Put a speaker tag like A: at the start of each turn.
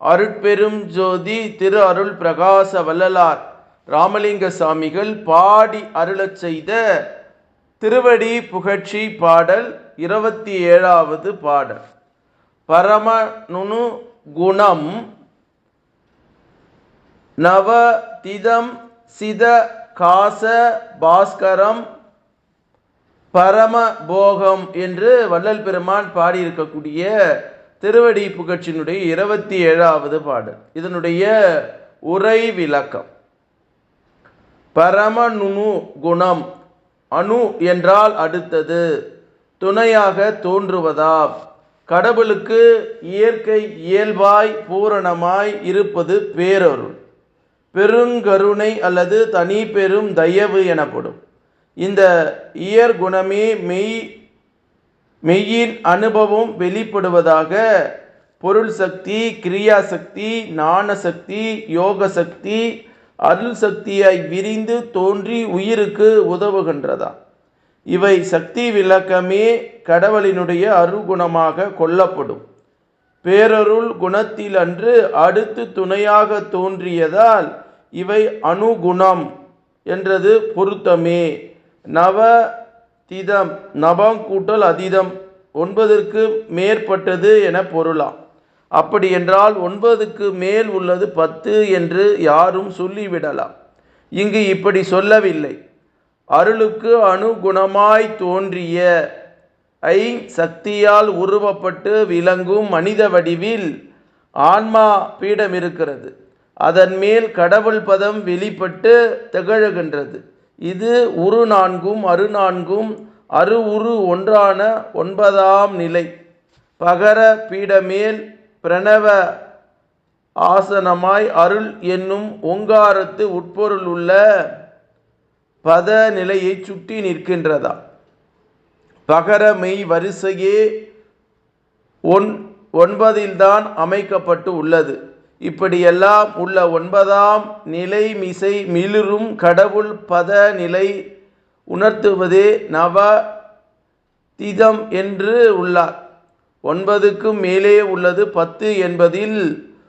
A: அருட்பெரும் ஜோதி திரு அருள் பிரகாச வள்ளலார். ராமலிங்க சாமிகள் பாடி அருளச் செய்த திருவடி புகழ்ச்சி பாடல் இருபத்தி ஏழாவது பாடல். பரமனுனு குணம் நவதிதம் சித காச பாஸ்கரம் பரமபோகம் என்று வள்ளல் பெருமான் பாடியிருக்கக்கூடிய திருவடி புகழ்ச்சியினுடைய இருபத்தி ஏழாவது பாடல் இதனுடைய உரை விளக்கம். பரமநுணு குணம் அணு என்றால் அடுத்தது துணையாக தோன்றுவதாம் கடவுளுக்கு இயற்கை இயல்பாய் பூரணமாய் இருப்பது பேரருள். பெருங்கருணை அல்லது தனி பெரும் தயவு எனப்படும். இந்த இயற்குணமே மெய் மெய்யின் அனுபவம் வெளிப்படுவதாக பொருள் சக்தி கிரியா சக்தி ஞான சக்தி யோக சக்தி அருள் சக்தியாய் விரிந்து தோன்றி உயிருக்கு உதவுகின்றதா? இவை சக்தி விளக்கமே கடவுளினுடைய அருகுணமாக கொள்ளப்படும். பேரருள் குணத்தில் அன்று அடுத்து துணையாக தோன்றியதால் இவை அணுகுணம் என்றது பொருத்தமே. நவ திதம் நபாங் கூட்டல் அதீதம். ஒன்பதற்கு மேற்பட்டது என பொருளாம். அப்படி என்றால் ஒன்பதுக்கு மேல் உள்ளது பத்து என்று யாரும் சொல்லிவிடலாம். இங்கு இப்படி சொல்லவில்லை. அருளுக்கு அணுகுணமாய் தோன்றிய ஐ சக்தியால் உருவப்பட்டு விளங்கும் மனித வடிவில் ஆன்மா பீடம் இருக்கிறது அதன் மேல் கடவுள் பதம் வெளிப்பட்டு திகழுகின்றது. இது உரு நான்கும் அரு நான்கும் அரு உரு ஒன்றான ஒன்பதாம் நிலை. பகர பீடமேல் பிரணவ ஆசனமாய் அருள் என்னும் ஓங்காரத்து உட்பொருள் உள்ள பத நிலையை சுட்டி நிற்கின்றதா? பகர மெய் வரிசையே ஒன் ஒன்பதில்தான் அமைக்கப்பட்டு உள்ளது. இப்படியெல்லாம் உள்ள ஒன்பதாம் நிலை மிசை மிளிரும் கடவுள் பத நிலை உணர்த்துவதே நவ திதம் என்று உள்ளார். ஒன்பதுக்கும் மேலே உள்ளது பத்து என்பதில்